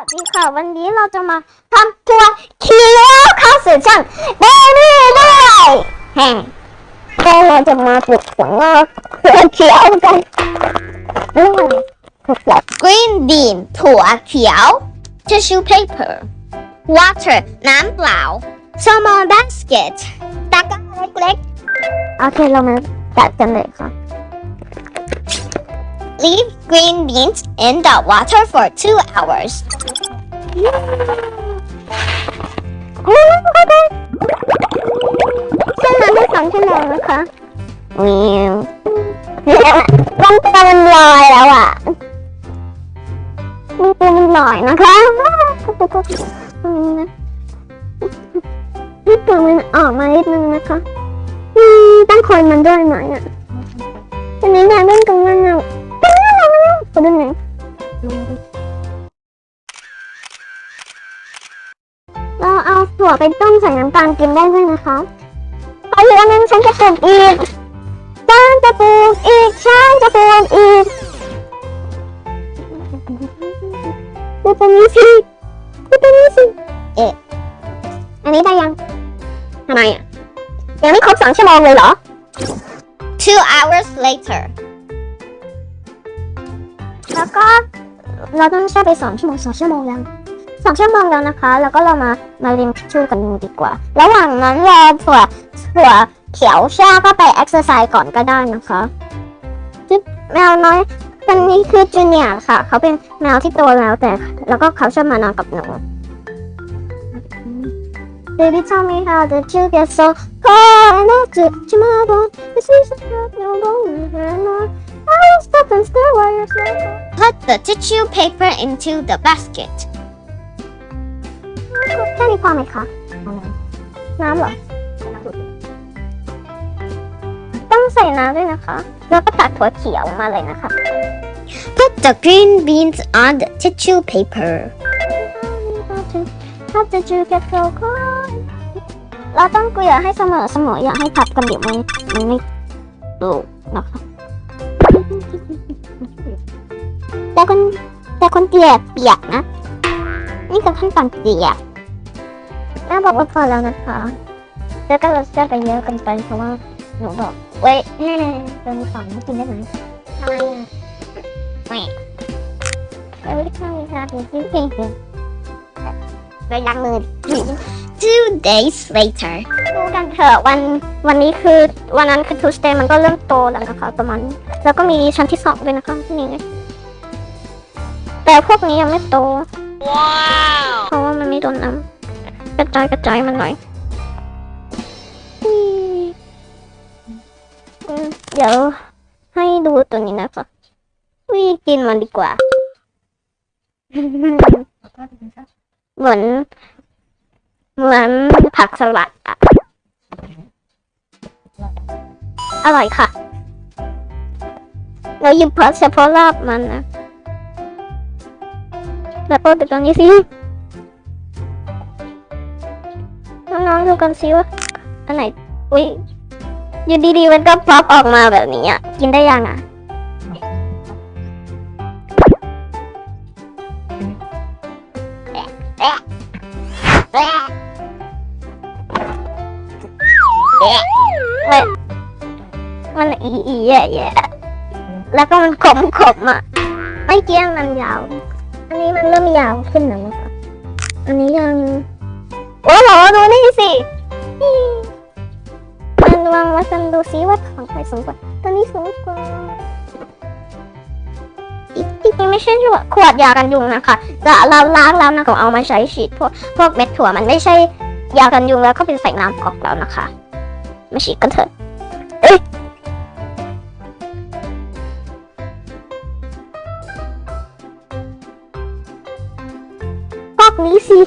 วัสดีค่ะ วันนี้เราจะมาทำตัวเคี้ยวเข้าสู่ช่องเบบี้ด้วยแห่ก็เราจะมาปลูกฝังว่าตัวเคี้ยวกันนี่มันคือแบบ green bean ถั่วเขียว tissue paper water น้ำเปล่า small basket ตะกร้าเล็กๆ โอเค เรามาจัดกันเลยค่ะ leave green beans in the water for two hours เส้นน้ำได้สองชั่วโมงนะคะวิวต้องตามันลอยแล้วอะมีตัวมันลอยนะคะนี่ตัวมันออกมานิดนึงนะคะอืมต้องคนมันด้วยหน่อยอะอันนี้แดงเล่นตรงนั้น อะขอดูหน่อยเราเอาถั่วไปต้มใส่น้ำตาลกินได้ด้วยนะคะเอาเหลือนั้นฉันจะปลูกอีกฉันจะปลูกอีกฉันจะปลูกอีกดูตรงนี้สิดูตรงนี้สิเอ๊ะอันนี้ได้ยังทำไมอะยังไม่ครบสองชั่วโมงเลยเหรอ two hours later แล้วก็เราต้องแช่ไปสองชั่วโมงสองชั่วโมงแล้วสองชั่วโมงแล้วนะคะ แล้วก็เรามามาเริมทิชชู่กันดีกว่า ระหว่างนั้นรอถั่วถั่วเขียวแช่ก็ไปเอ็กซ์ไซส์ก่อนก็ได้นะคะจิ๊บแมวน้อยคนนี้คือจูเนียร์ค่ะ เขาเป็นแมวที่โตแล้วแต่ แล้วก็เขาชอบมานอนกับหนู Baby tell me how did you get so cold and I took to my bone This is a cup no longer and I will stop and stare while you're so cold put the tissue paper into the basket แค่นี้พอไหมคะน้ำเหรอ ต้องใส่น้ำด้วยนะคะ แล้วก็ตัดถั่วเขียวมาเลยนะคะ put the green beans on the tissue paper How did you get so cold เราต้องเกลี่ยให้เสมอเสมออย่าให้ทับกันเดี๋ยวมันมันไม่ดูนะคะ แต่คนแต่คนเกลี่ยเปียกนะ นี่คือขั้นตอนเกลี่ยแม่บอกว่าพอแล้วนะคะ แล้วก็เราจะไปเยอะกันไปเพราะว่าหนูบอกเว้ยแม่เติมสองไม่กินได้ไหมทำไมอะไม่เราไม่ได้ข้าวเลยค่ะเดี๋ยวกิงไปล้างมือ two days later กันเถอะวันวันนี้คือวันนั้นคือ Tuesday มันก็เริ่มโตแล้วนะคะ ประมาณนี้แล้วก็มีชั้นที่สองด้วยนะคะนี่ไงแต่พวกนี้ยังไม่โต wow เพราะว่ามันไม่โดนน้ำกระจายกระจายมันหน่อยอืมอืมเดี๋ยวให้ดูตัวนี้นะคะวิกินมันดีกว่า เหมือน เหมือนผักสลัดอะ อร่อยค่ะ เราหยิบผักเฉพาะรากมันนะแล้วก็ไปตรงนี้สิน้องๆดูกันสิว่าอันไหน อุ้ยอยู่ดีๆมันก็พลอปออกมาแบบนี้อะ กินได้ยังอะมัน มันอีอีแย่แย่แล้วก็มันขมขมอะไม่เกี้ยงมันยาว อันนี้มันเริ่มยาวขึ้นแล้วนะคะอันนี้ยังโอ้โหดูนี่สินี่มันวางมากันดูซิว่าของใครสูงกว่าตัวนี้สูงกว่าอีกจริงๆไม่ใช่ขวดยากันยุงนะคะจะเราล้างแล้วนะคะเอามาใช้ฉีดพวกพวกเม็ดถั่วมันไม่ใช่ยากันยุงแล้วก็เป็นใส่น้ำกรอกแล้วนะคะ มาฉีดกันเถอะเอ้ย นี้สิ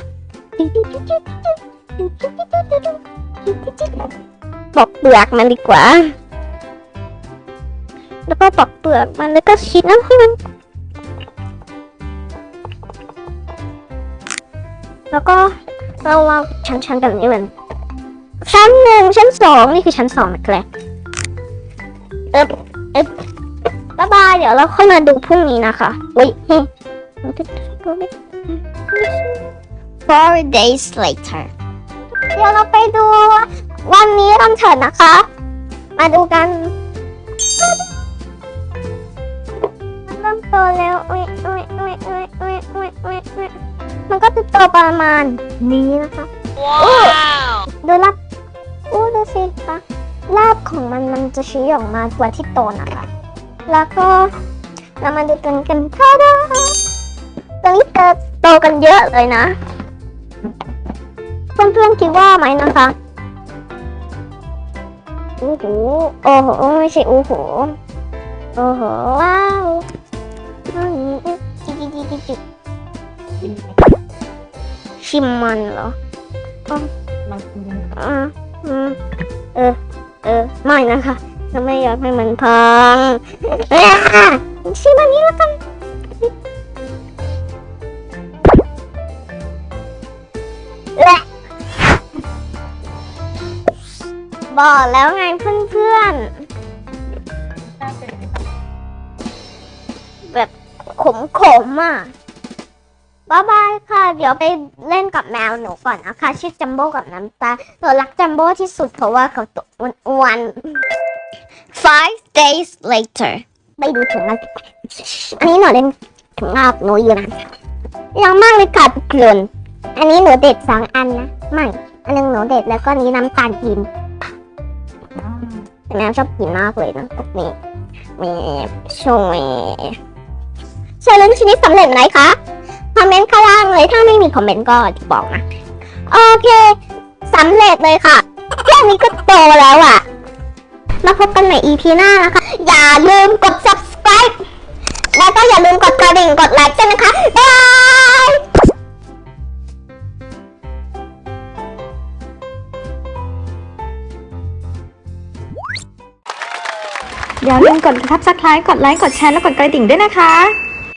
ปอกเปลือกมันดีกว่า แล้วก็ปอกเปลือกมันแล้วก็ฉีดน้ำให้มัน แล้วก็เราวางชั้นๆแบบนี้มือนชั้นหนึ่งชั้นสองนี่คือชั้นสองนะครับเอ๊บเอ๊บบ๊ายบายเดี๋ยวเราค่อยมาดูพรุ่งนี้นะคะอุ้ย four days later เดี๋ยวเราไปดูวันนี้กันเถอะนะคะ มาดูกันเริ่มโตแล้วมันก็จะโตประมาณนี้นะคะ ว้าวดูลับอู้ดูสิคะราบของมันมันจะชี้ออกมาทัวที่โตนะคะ แล้วก็เรามาดูตัวนกันค่ะตอนนี้เกิด โตกันเยอะเลยนะ เพื่อนๆคิดว่าไหมนะคะโอ้โหโอ้โหไม่ใช่โอ้โหโอ้โหว้าวจิจิจิจิจิชิมมันเหรออ๋ออ่าอืมเออ เออ ไม่นะคะเราไม่อยากให้มันพังชิมอันนี้แล้วกัน บอกแล้วไงเพื่อนๆ แบบขมๆอะบ๊ายบายค่ะ เดี๋ยวไปเล่นกับแมวหนูก่อนนะคะชื่อจัมโบ้กับน้ำตาหนูรักจัมโบ้ที่สุดเพราะว่าเขาตัวอ้วน Five days later. ไปดูถุงงานอันนี้หนูเล่นถุงงานหนูอยู่นะยังมากเลยค่ะทุกคนอันนี้หนูเด็ดสองอันนะ ไม่ อันหนึงหนูเด็ดแล้วก็นนี้น้ำตาลกิน แมวชอบกินมากเลยนะพวกนี้มีช่วยเชลเลนชิ้นนี้สำเร็จไหมคะ คอมเมนต์ข้างล่างเลย ถ้าไม่มีคอมเมนต์ก็บอกนะ โอเคสำเร็จเลยค่ะแค่นี้ก็โตแล้วอะมาพบกันใหม่ EP หน้านะคะ อย่าลืมกด subscribe แล้วก็อย่าลืมกดกระดิ่งกดไลค์ด้วยนะคะ อย่าลืมกด subscribe กดไลค์กดแชร์และกดกระดิ่งด้วยนะคะ